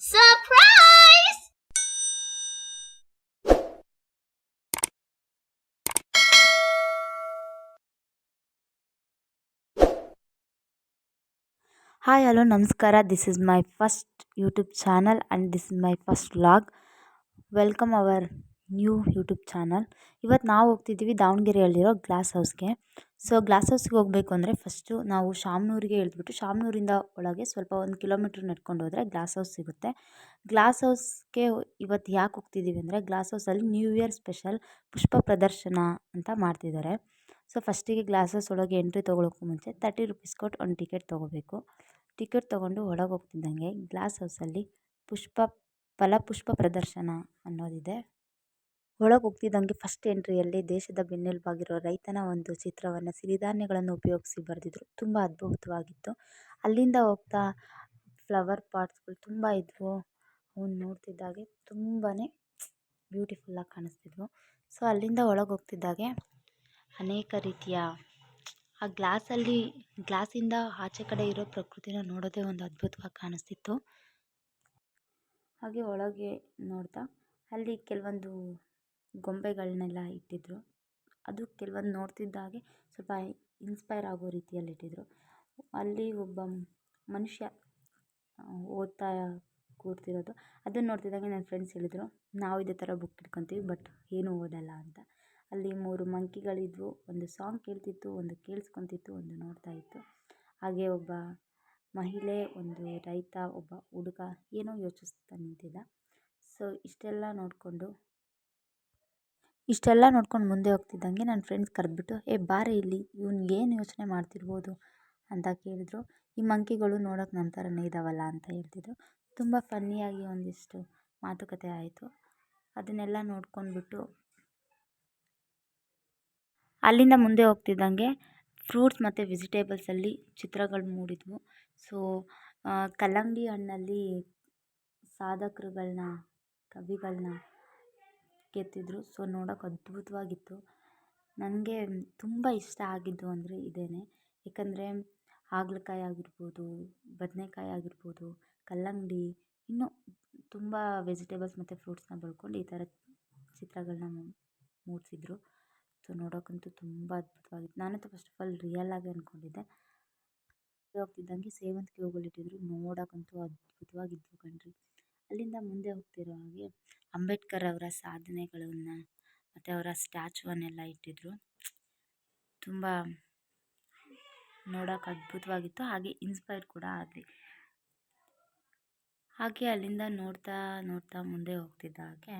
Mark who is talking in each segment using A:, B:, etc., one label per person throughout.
A: Surprise!
B: Hi hello ನಮಸ್ಕಾರ this is my first YouTube channel and this is my first vlog welcome our new YouTube channel. ಇವತ್ತು ನಾವು ಹೋಗ್ತಿದ್ದೀವಿ ದಾವಣಗೆರೆಯಲ್ಲಿರೋ glass ಹೌಸ್ಗೆ. So glass ಹೌಸ್ಗೆ ಹೋಗಬೇಕು ಅಂದರೆ ಫಸ್ಟು ನಾವು ಶಾಮನೂರಿಗೆ ಇಳಿದ್ಬಿಟ್ಟು ಶಾಮನೂರಿಂದ ಒಳಗೆ ಸ್ವಲ್ಪ ಒಂದು ಕಿಲೋಮೀಟ್ರ್ ನಡ್ಕೊಂಡು ಹೋದರೆ ಗ್ಲಾಸ್ ಹೌಸ್ ಸಿಗುತ್ತೆ. ಗ್ಲಾಸ್ ಹೌಸ್ಗೆ ಇವತ್ತು ಯಾಕೆ ಹೋಗ್ತಿದ್ದೀವಿ ಅಂದರೆ ಗ್ಲಾಸ್ ಹೌಸಲ್ಲಿ ನ್ಯೂ ಇಯರ್ ಸ್ಪೆಷಲ್ ಪುಷ್ಪ ಪ್ರದರ್ಶನ ಅಂತ ಮಾಡ್ತಿದ್ದಾರೆ. ಸೊ ಫಸ್ಟಿಗೆ ಗ್ಲಾಸ್ ಹೌಸ್ ಒಳಗೆ ಎಂಟ್ರಿ ತೊಗೊಳೋಕ್ಕೂ ಮುಂಚೆ ತರ್ಟಿ ರುಪೀಸ್ ಕೊಟ್ಟು ಒಂದು ಟಿಕೆಟ್ ತೊಗೋಬೇಕು. ಟಿಕೆಟ್ ತೊಗೊಂಡು ಒಳಗೆ ಹೋಗ್ತಿದ್ದಂಗೆ ಗ್ಲಾಸ್ ಹೌಸಲ್ಲಿ ಪುಷ್ಪ ಫಲಪುಷ್ಪ ಪ್ರದರ್ಶನ ಅನ್ನೋದಿದೆ. ಒಳಗೆ ಹೋಗ್ತಿದ್ದಂಗೆ ಫಸ್ಟ್ ಎಂಟ್ರಿಯಲ್ಲಿ ದೇಶದ ಬೆನ್ನೆಲುಬಾಗಿರೋ ರೈತನ ಒಂದು ಚಿತ್ರವನ್ನು ಸಿರಿಧಾನ್ಯಗಳನ್ನು ಉಪಯೋಗಿಸಿ ಬರೆದಿದ್ರು. ತುಂಬ ಅದ್ಭುತವಾಗಿತ್ತು. ಅಲ್ಲಿಂದ ಹೋಗ್ತಾ ಫ್ಲವರ್ ಪಾಟ್ಸ್ಗಳು ತುಂಬ ಇದ್ವು. ಅವನ್ನ ನೋಡ್ತಿದ್ದಾಗೆ ತುಂಬಾ ಬ್ಯೂಟಿಫುಲ್ಲಾಗಿ ಕಾಣಿಸ್ತಿದ್ವು. ಸೊ ಅಲ್ಲಿಂದ ಒಳಗೆ ಹೋಗ್ತಿದ್ದಾಗೆ ಅನೇಕ ರೀತಿಯ ಆ ಗ್ಲಾಸಲ್ಲಿ ಗ್ಲಾಸಿಂದ ಆಚೆ ಕಡೆ ಇರೋ ಪ್ರಕೃತಿನ ನೋಡೋದೇ ಒಂದು ಅದ್ಭುತವಾಗಿ ಕಾಣಿಸ್ತಿತ್ತು. ಹಾಗೆ ಒಳಗೆ ನೋಡ್ತಾ ಅಲ್ಲಿ ಕೆಲವೊಂದು ಗೊಂಬೆಗಳನ್ನೆಲ್ಲ ಇಟ್ಟಿದ್ದರು ಅದು ಕೆಲವೊಂದು ನೋಡ್ತಿದ್ದಾಗೆ ಸ್ವಲ್ಪ ಇನ್ಸ್ಪೈರ್ ಆಗೋ ರೀತಿಯಲ್ಲಿ ಇಟ್ಟಿದ್ದರು ಅಲ್ಲಿ ಒಬ್ಬ ಮನುಷ್ಯ ಓದ್ತಾ ಕೂರ್ತಿರೋದು. ಅದನ್ನು ನೋಡ್ತಿದ್ದಂಗೆ ನನ್ನ ಫ್ರೆಂಡ್ಸ್ ಹೇಳಿದರು, ನಾವು ಇದೇ ಥರ ಬುಕ್ ಇಟ್ಕೊತೀವಿ ಬಟ್ ಏನೂ ಓದಲ್ಲ ಅಂತ. ಅಲ್ಲಿ ಮೂರು ಮಂಕಿಗಳಿದ್ವು ಒಂದು ಸಾಂಗ್ ಕೇಳ್ತಿತ್ತು, ಒಂದು ಕೇಳಿಸ್ಕೊತಿತ್ತು, ಒಂದು ನೋಡ್ತಾ ಇತ್ತು. ಹಾಗೆ ಒಬ್ಬ ಮಹಿಳೆ, ಒಂದು ರೈತ, ಒಬ್ಬ ಹುಡುಗ ಏನೋ ಯೋಚಿಸ್ತಾ ನಿಂತಿದ್ದ. ಸೊ ಇಷ್ಟೆಲ್ಲ ನೋಡಿಕೊಂಡು ಇಷ್ಟೆಲ್ಲ ನೋಡ್ಕೊಂಡು ಮುಂದೆ ಹೋಗ್ತಿದ್ದಂಗೆ ನನ್ನ ಫ್ರೆಂಡ್ಸ್ ಕರೆದ್ಬಿಟ್ಟು, ಏ, ಬಾರೆ ಇಲ್ಲಿ, ಇವ್ನು ಏನು ಯೋಚನೆ ಮಾಡ್ತಿರ್ಬೋದು? ಅಂತ ಕೇಳಿದ್ರು. ಈ ಮಂಕಿಗಳು ನೋಡೋಕೆ ನಮ್ಮ ಥರನೇ ಇದ್ದಾವಲ್ಲ ಅಂತ ಹೇಳ್ತಿದ್ರು. ತುಂಬ ಫನ್ನಿಯಾಗಿ ಒಂದಿಷ್ಟು ಮಾತುಕತೆ ಆಯಿತು. ಅದನ್ನೆಲ್ಲ ನೋಡ್ಕೊಂಡ್ಬಿಟ್ಟು ಅಲ್ಲಿಂದ ಮುಂದೆ ಹೋಗ್ತಿದ್ದಂಗೆ ಫ್ರೂಟ್ಸ್ ಮತ್ತು ವೆಜಿಟೇಬಲ್ಸಲ್ಲಿ ಚಿತ್ರಗಳು ಮೂಡಿದ್ವು. ಸೊ ಕಲ್ಲಂಗಡಿ ಹಣ್ಣಲ್ಲಿ ಸಾಧಕರುಗಳನ್ನ ಕವಿಗಳನ್ನ ಕೆತ್ತಿದ್ರು. ಸೊ, ನೋಡೋಕೆ ಅದ್ಭುತವಾಗಿತ್ತು. ನನಗೆ ತುಂಬ ಇಷ್ಟ ಆಗಿದ್ದು ಅಂದರೆ ಇದೇನೆ. ಏಕೆಂದರೆ ಹಾಗಲಕಾಯಿ ಆಗಿರ್ಬೋದು, ಬದನೇಕಾಯಿ ಆಗಿರ್ಬೋದು, ಕಲ್ಲಂಗಡಿ, ಇನ್ನೂ ತುಂಬ ವೆಜಿಟೇಬಲ್ಸ್ ಮತ್ತು ಫ್ರೂಟ್ಸ್ನ ಬಳ್ಕೊಂಡು ಈ ಥರ ಚಿತ್ರಗಳನ್ನ ಮೂಡಿಸಿದ್ರು. ಸೊ ನೋಡೋಕ್ಕಂತೂ ತುಂಬ ಅದ್ಭುತವಾಗಿತ್ತು. ನಾನಂತೂ ಫಸ್ಟ್ ಆಫ್ ಆಲ್ ರಿಯಲ್ ಆಗಿ ಅಂದ್ಕೊಂಡಿದ್ದೆ ಹೋಗ್ತಿದ್ದಂಗೆ ಸೇವಂತಿಗೆ ಹೂಗಳು ಇಟ್ಟಿದ್ರು ನೋಡೋಕ್ಕಂತೂ ಅದ್ಭುತವಾಗಿದ್ವು ಕಣ್ರಿ. ಅಲ್ಲಿಂದ ಮುಂದೆ ಹೋಗ್ತಿರೋ ಹಾಗೆ ಅಂಬೇಡ್ಕರ್ ಅವರ ಸಾಧನೆಗಳನ್ನು ಮತ್ತು ಅವರ ಸ್ಟ್ಯಾಚುವನ್ನೆಲ್ಲ ಇಟ್ಟಿದ್ರು. ತುಂಬ ನೋಡೋಕೆ ಅದ್ಭುತವಾಗಿತ್ತು. ಹಾಗೆ ಇನ್ಸ್ಪೈರ್ ಕೂಡ ಆದ್ವಿ ಹಾಗೆ ಅಲ್ಲಿಂದ ನೋಡ್ತಾ ನೋಡ್ತಾ ಮುಂದೆ ಹೋಗ್ತಿದ್ದಾಗೆ,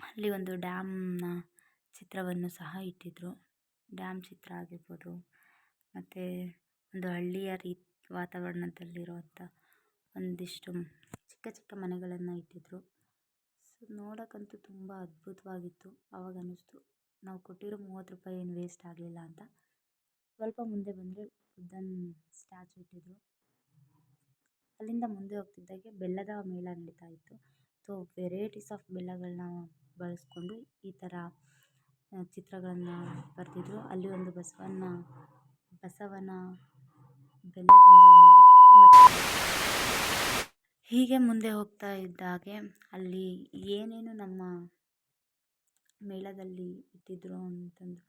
B: ಅಲ್ಲಿ ಒಂದು ಡ್ಯಾಮ್ನ ಚಿತ್ರವನ್ನು ಸಹ ಇಟ್ಟಿದ್ರು. ಡ್ಯಾಮ್ ಚಿತ್ರ ಆಗಿರ್ಬೋದು, ಮತ್ತು ಒಂದು ಹಳ್ಳಿಯ ರೀ ವಾತಾವರಣದಲ್ಲಿರುವಂಥ ಒಂದಿಷ್ಟು ಚಿಕ್ಕ ಚಿಕ್ಕ ಮನೆಗಳನ್ನು ಇಟ್ಟಿದ್ರು. ಸೊ ನೋಡೋಕ್ಕಂತೂ ತುಂಬ ಅದ್ಭುತವಾಗಿತ್ತು. ಆವಾಗ ಅನ್ನಿಸ್ತು, ನಾವು ಕೊಟ್ಟಿರೋ ಮೂವತ್ತು ರೂಪಾಯಿ ಏನು ವೇಸ್ಟ್ ಆಗಲಿಲ್ಲ ಅಂತ. ಸ್ವಲ್ಪ ಮುಂದೆ ಬಂದರೆ ಬುದ್ಧನ ಸ್ಟ್ಯಾಚು ಇಟ್ಟಿದ್ರು. ಅಲ್ಲಿಂದ ಮುಂದೆ ಹೋಗ್ತಿದ್ದಾಗೆ ಬೆಲ್ಲದ ಮೇಳ ನಡೀತಾ ಇತ್ತು. ಸೊ ವೆರೈಟೀಸ್ ಆಫ್ ಬೆಲ್ಲಗಳನ್ನ ಬಳಸ್ಕೊಂಡು ಈ ಥರ ಚಿತ್ರಗಳನ್ನು ಬರೆದಿದ್ರು. ಅಲ್ಲಿ ಒಂದು ಬಸವಣ್ಣ ಬಸವನ ಬೆಲ್ಲದಿಂದ ಮಾಡಿದ್ರು. ತುಂಬ ಚೆನ್ನಾಗಿತ್ತು. ಹೀಗೆ ಮುಂದೆ ಹೋಗ್ತಾ ಇದ್ದಾಗೆ ಅಲ್ಲಿ ಏನೇನು ನಮ್ಮ ಮೇಳದಲ್ಲಿ ಇಟ್ಟಿದ್ದರು ಅಂತಂದು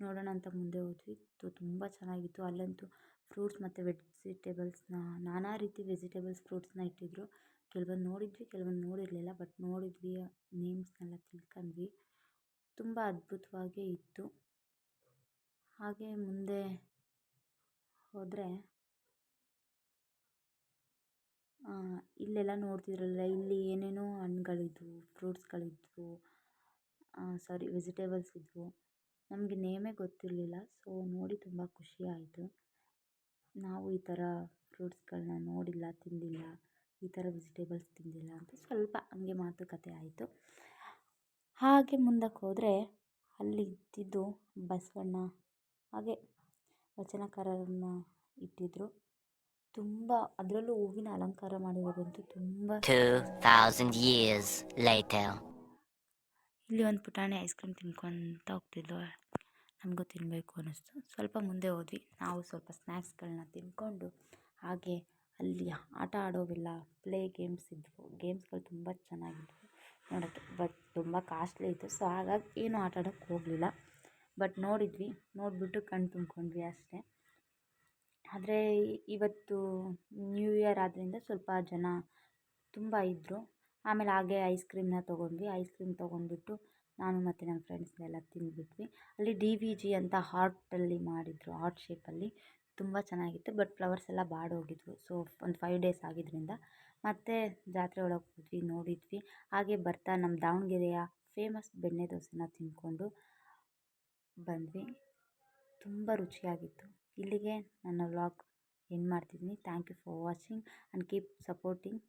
B: ನೋಡೋಣ ಅಂತ ಮುಂದೆ ಹೋದ್ವಿ. ತುಂಬ ಚೆನ್ನಾಗಿತ್ತು. ಅಲ್ಲಂತೂ ಫ್ರೂಟ್ಸ್ ಮತ್ತು ವೆಜಿಟೇಬಲ್ಸ್ನ ನಾನಾ ರೀತಿ ವೆಜಿಟೇಬಲ್ಸ್ ಫ್ರೂಟ್ಸ್ನ ಇಟ್ಟಿದ್ದರು ಕೆಲವೊಂದು ನೋಡಿದ್ವಿ, ಕೆಲವೊಂದು ನೋಡಿರಲಿಲ್ಲ, ಬಟ್ ನೋಡಿದ್ವಿ, ನೇಮ್ಸ್ನೆಲ್ಲ ತಿಳ್ಕೊಂಡ್ವಿ. ತುಂಬ ಅದ್ಭುತವಾಗೇ ಇತ್ತು. ಹಾಗೆ ಮುಂದೆ ಹೋದರೆ ಇಲ್ಲೆಲ್ಲ ನೋಡ್ತಿದ್ರಲ್ಲ, ಇಲ್ಲಿ ಏನೇನೋ ಹಣ್ಗಳಿದ್ವು ಫ್ರೂಟ್ಸ್ಗಳಿದ್ವು ಸಾರಿ ವೆಜಿಟೇಬಲ್ಸ್ ಇದ್ವು. ನಮಗೆ ನೇಮೇ ಗೊತ್ತಿರಲಿಲ್ಲ ಸೊ ನೋಡಿ ತುಂಬ ಖುಷಿ ಆಯಿತು. ನಾವು ಈ ಥರ ಫ್ರೂಟ್ಸ್ಗಳನ್ನ ನೋಡಿಲ್ಲ, ತಿಂದಿಲ್ಲ, ಈ ಥರ ವೆಜಿಟೇಬಲ್ಸ್ ತಿಂದಿಲ್ಲ ಅಂತ ಸ್ವಲ್ಪ ಹಂಗೆ ಮಾತುಕತೆ ಆಯಿತು. ಹಾಗೆ ಮುಂದಕ್ಕೆ ಹೋದರೆ ಅಲ್ಲಿ ಇದ್ದಿದ್ದು ಬಸವಣ್ಣ, ಹಾಗೆ ವಚನಕಾರರನ್ನ ಇಟ್ಟಿದ್ರು. ತುಂಬ ಅದರಲ್ಲೂ ಹೂವಿನ ಅಲಂಕಾರ ಮಾಡಿರೋದಂತೂ ತುಂಬ
C: 2000 years later.
B: ಇಲ್ಲಿ ಒಂದು ಪುಟಾಣಿ ಐಸ್ ಕ್ರೀಮ್ ತಿನ್ಕೊತ ಹೋಗ್ತಿದ್ಲು. ನಮಗೂ ತಿನ್ನಬೇಕು ಅನ್ನಿಸ್ತು. ಸ್ವಲ್ಪ ಮುಂದೆ ಹೋದ್ವಿ. ನಾವು ಸ್ವಲ್ಪ ಸ್ನ್ಯಾಕ್ಸ್ಗಳನ್ನ ತಿನ್ಕೊಂಡು ಹಾಗೆ ಅಲ್ಲಿ ಆಟ ಆಡೋವಿಲ್ಲ ಪ್ಲೇ ಗೇಮ್ಸ್ ಇದ್ವು. ಗೇಮ್ಸ್ಗಳು ತುಂಬ ಚೆನ್ನಾಗಿದ್ವು. ನೋಡೋಕ್ಕೆ ಬಟ್ ತುಂಬ ಕಾಸ್ಟ್ಲಿ ಇತ್ತು. ಸೊ ಹಾಗಾಗಿ ಏನೂ ಆಟ ಆಡೋಕ್ಕೆ ಹೋಗಲಿಲ್ಲ. ಬಟ್ ನೋಡಿದ್ವಿ. ನೋಡಿಬಿಟ್ಟು ಕಣ್ಣು ತುಂಬ್ಕೊಂಡ್ವಿ ಅಷ್ಟೇ. ಆದರೆ ಇವತ್ತು ನ್ಯೂ ಇಯರ್ ಆದ್ದರಿಂದ ಸ್ವಲ್ಪ ಜನ ತುಂಬ ಇದ್ದರು ಆಮೇಲೆ ಹಾಗೆ ಐಸ್ ಕ್ರೀಮ್ನ ತೊಗೊಂಡ್ವಿ. ಐಸ್ ಕ್ರೀಮ್ ತೊಗೊಂಡ್ಬಿಟ್ಟು ನಾನು ಮತ್ತು ನನ್ನ ಫ್ರೆಂಡ್ಸ್ನೆಲ್ಲ ತಿಂದ್ಬಿಟ್ವಿ. ಅಲ್ಲಿ ಡಿ ವಿ ಜಿ ಅಂತ ಹಾರ್ಟಲ್ಲಿ ಮಾಡಿದರು. ಹಾರ್ಟ್ ಶೇಪಲ್ಲಿ ತುಂಬ ಚೆನ್ನಾಗಿತ್ತು. ಬಟ್ ಫ್ಲವರ್ಸ್ ಎಲ್ಲ ಬಾಡೋಗಿದ್ವು. ಸೊ ಒಂದು ಫೈವ್ ಡೇಸ್ ಆಗಿದ್ದರಿಂದ ಮತ್ತೆ ಜಾತ್ರೆ ಒಳಗೆ ಹೋದ್ವಿ, ನೋಡಿದ್ವಿ. ಹಾಗೆ ಬರ್ತಾ ನಮ್ಮ ದಾವಣಗೆರೆಯ ಫೇಮಸ್ ಬೆಣ್ಣೆ ದೋಸೆನ ತಿಂದ್ಕೊಂಡು ಬಂದ್ವಿ. ತುಂಬ ರುಚಿಯಾಗಿತ್ತು. ಇಲ್ಲಿಗೆ ನನ್ನ ವ್ಲಾಗ್ ಎಂಡ್ ಮಾಡ್ತಿದ್ದೀನಿ thank you for watching and keep supporting